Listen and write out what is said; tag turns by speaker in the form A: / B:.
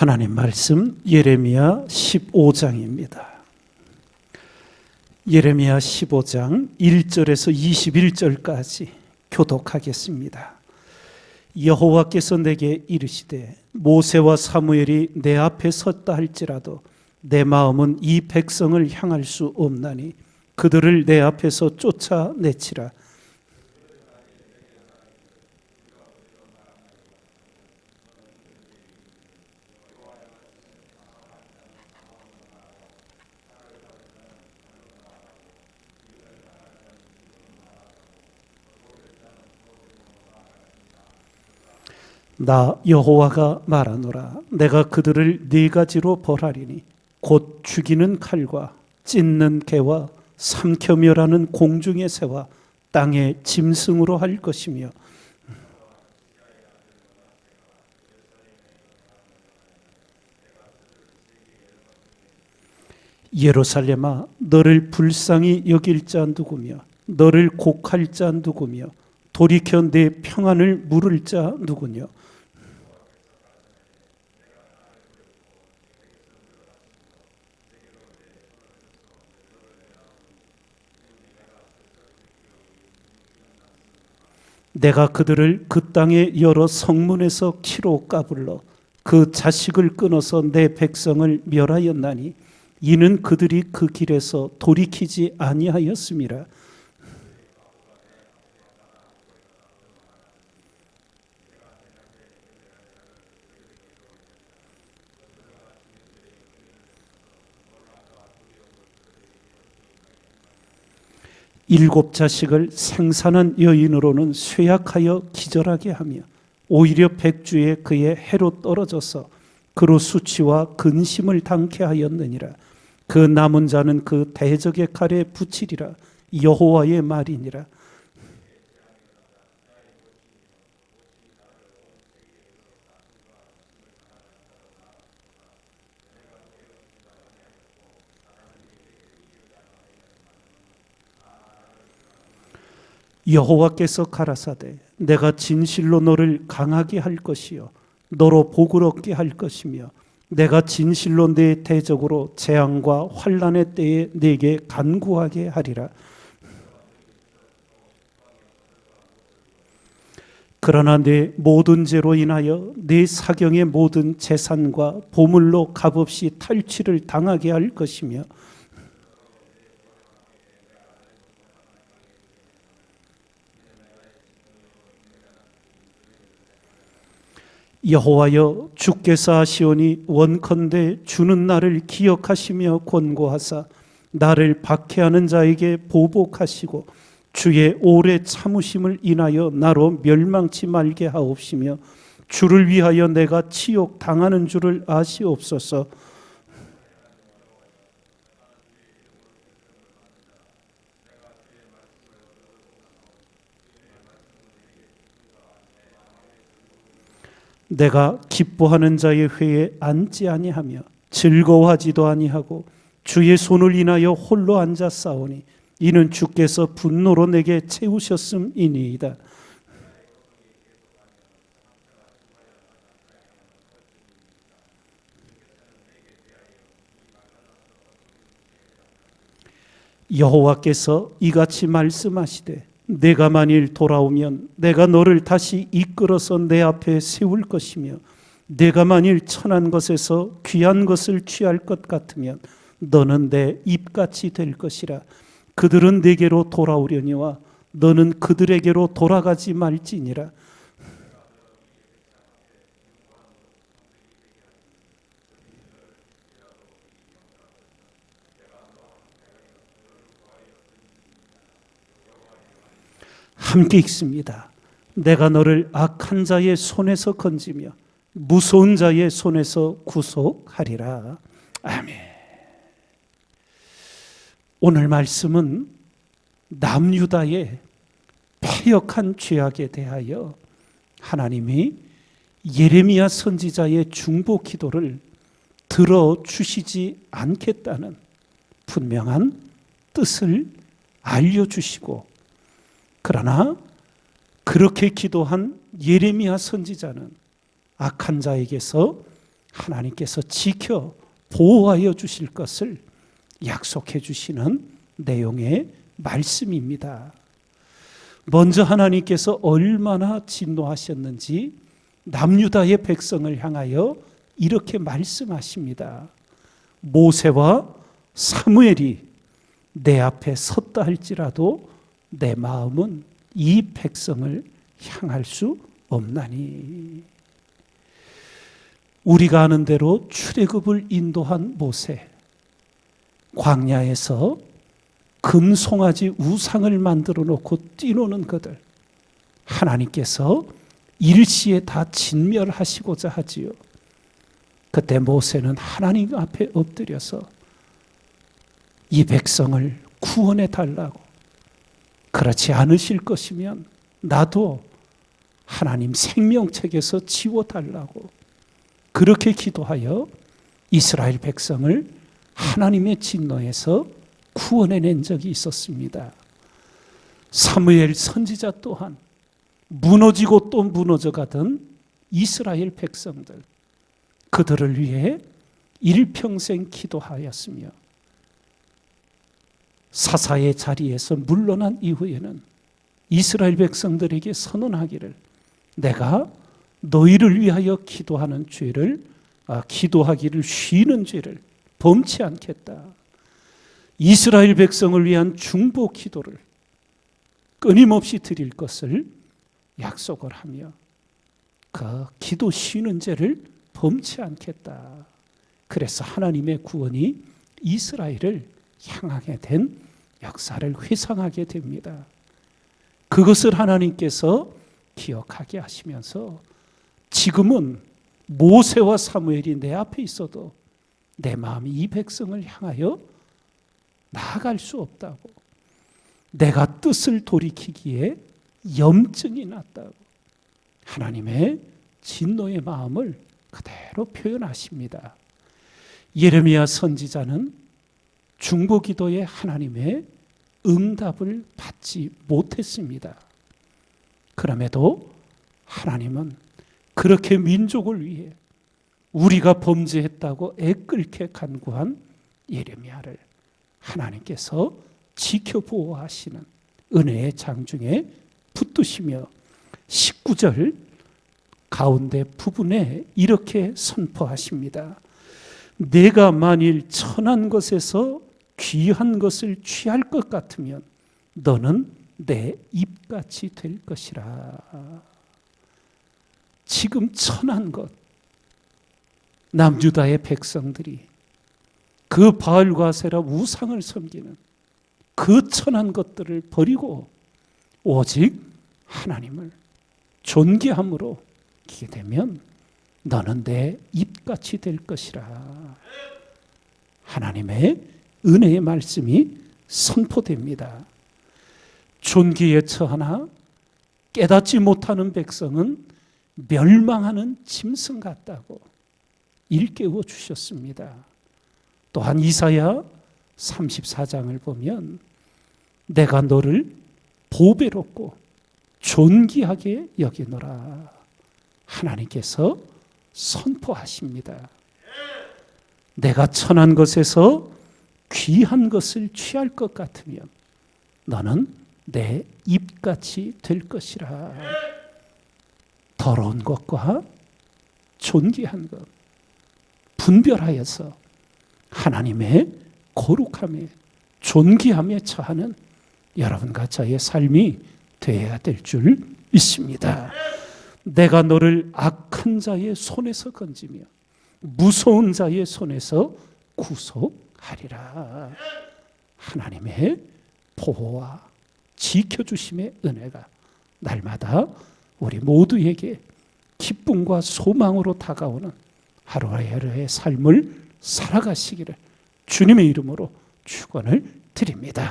A: 하나님 말씀 예레미야 15장입니다. 예레미야 15장 1절에서 21절까지 교독하겠습니다. 여호와께서 내게 이르시되 모세와 사무엘이 내 앞에 섰다 할지라도 내 마음은 이 백성을 향할 수 없나니 그들을 내 앞에서 쫓아내치라 나 여호와가 말하노라. 내가 그들을 네 가지로 벌하리니 곧 죽이는 칼과 찢는 개와 삼켜 멸하는 공중의 새와 땅의 짐승으로 할 것이며. 예루살렘아 너를 불쌍히 여길 자 누구며 너를 곡할 자 누구며 돌이켜 내 평안을 물을 자 누구냐? 내가 그들을 그 땅의 여러 성문에서 키로 까불러 그 자식을 끊어서 내 백성을 멸하였나니 이는 그들이 그 길에서 돌이키지 아니하였음이라 일곱 자식을 생산한 여인으로는 쇠약하여 기절하게 하며 오히려 백주에 그의 해로 떨어져서 그로 수치와 근심을 당케 하였느니라. 그 남은 자는 그 대적의 칼에 붙이리라. 여호와의 말이니라 여호와께서 가라사대 내가 진실로 너를 강하게 할 것이요 너로 복을 얻게 할 것이며 내가 진실로 내 대적으로 재앙과 환란의 때에 내게 간구하게 하리라. 그러나 내 모든 죄로 인하여 내 사경의 모든 재산과 보물로 값없이 탈취를 당하게 할 것이며 여호와여 주께서 하시오니 원컨대 주는 나를 기억하시며 권고하사 나를 박해하는 자에게 보복하시고 주의 오래 참으심을 인하여 나로 멸망치 말게 하옵시며 주를 위하여 내가 치욕 당하는 줄을 아시옵소서 내가 기뻐하는 자의 회에 앉지 아니하며 즐거워하지도 아니하고 주의 손을 인하여 홀로 앉아 싸우니 이는 주께서 분노로 내게 채우셨음이니이다. 여호와께서 이같이 말씀하시되 내가 만일 돌아오면 내가 너를 다시 이끌어서 내 앞에 세울 것이며 내가 만일 천한 것에서 귀한 것을 취할 것 같으면 너는 내 입같이 될 것이라. 그들은 내게로 돌아오려니와 너는 그들에게로 돌아가지 말지니라 함께 읽습니다. 내가 너를 악한 자의 손에서 건지며 무서운 자의 손에서 구속하리라. 아멘. 오늘 말씀은 남유다의 패역한 죄악에 대하여 하나님이 예레미야 선지자의 중보 기도를 들어 주시지 않겠다는 분명한 뜻을 알려 주시고 그러나 그렇게 기도한 예레미야 선지자는 악한 자에게서 하나님께서 지켜 보호하여 주실 것을 약속해 주시는 내용의 말씀입니다. 먼저 하나님께서 얼마나 진노하셨는지 남유다의 백성을 향하여 이렇게 말씀하십니다. 모세와 사무엘이 내 앞에 섰다 할지라도 내 마음은 이 백성을 향할 수 없나니. 우리가 아는 대로 출애굽을 인도한 모세 광야에서 금송아지 우상을 만들어 놓고 뛰노는 그들 하나님께서 일시에 다 진멸하시고자 하지요. 그때 모세는 하나님 앞에 엎드려서 이 백성을 구원해 달라고 그렇지 않으실 것이면 나도 하나님 생명책에서 지워 달라고 그렇게 기도하여 이스라엘 백성을 하나님의 진노에서 구원해낸 적이 있었습니다. 사무엘 선지자 또한 무너지고 또 무너져 가던 이스라엘 백성들 그들을 위해 일평생 기도하였으며 사사의 자리에서 물러난 이후에는 이스라엘 백성들에게 선언하기를 내가 너희를 위하여 기도하는 죄를 아, 기도하기를 쉬는 죄를 범치 않겠다. 이스라엘 백성을 위한 중보 기도를 끊임없이 드릴 것을 약속을 하며 그 기도 쉬는 죄를 범치 않겠다. 그래서 하나님의 구원이 이스라엘을 향하게 된 역사를 회상하게 됩니다. 그것을 하나님께서 기억하게 하시면서 지금은 모세와 사무엘이 내 앞에 있어도 내 마음이 이 백성을 향하여 나아갈 수 없다고. 내가 뜻을 돌이키기에 염증이 났다고. 하나님의 진노의 마음을 그대로 표현하십니다. 예레미야 선지자는 중보 기도에 하나님의 응답을 받지 못했습니다. 그럼에도 하나님은 그렇게 민족을 위해 우리가 범죄했다고 애끓게 간구한 예레미야를 하나님께서 지켜 보호하시는 은혜의 장중에 붙드시며 19절 가운데 부분에 이렇게 선포하십니다. 내가 만일 천한 것에서 귀한 것을 취할 것 같으면 너는 내 입같이 될 것이라. 지금 천한 것 남유다의 백성들이 그 바알과 세라 우상을 섬기는 그 천한 것들을 버리고 오직 하나님을 존귀함으로 기게 되면 너는 내 입같이 될 것이라. 하나님의 은혜의 말씀이 선포됩니다. 존귀에 처하나 깨닫지 못하는 백성은 멸망하는 짐승 같다고 일깨워 주셨습니다. 또한 이사야 34장을 보면 내가 너를 보배롭고 존귀하게 여기노라 하나님께서 선포하십니다. 내가 천한 것에서 귀한 것을 취할 것 같으면 너는 내 입같이 될 것이라. 더러운 것과 존귀한 것 분별하여서 하나님의 거룩함에 존귀함에 처하는 여러분과 저의 삶이 되어야 될 줄 믿습니다. 내가 너를 악한 자의 손에서 건지며 무서운 자의 손에서 구속 하리라. 하나님의 보호와 지켜주심의 은혜가 날마다 우리 모두에게 기쁨과 소망으로 다가오는 하루하루의 삶을 살아가시기를 주님의 이름으로 축원을 드립니다.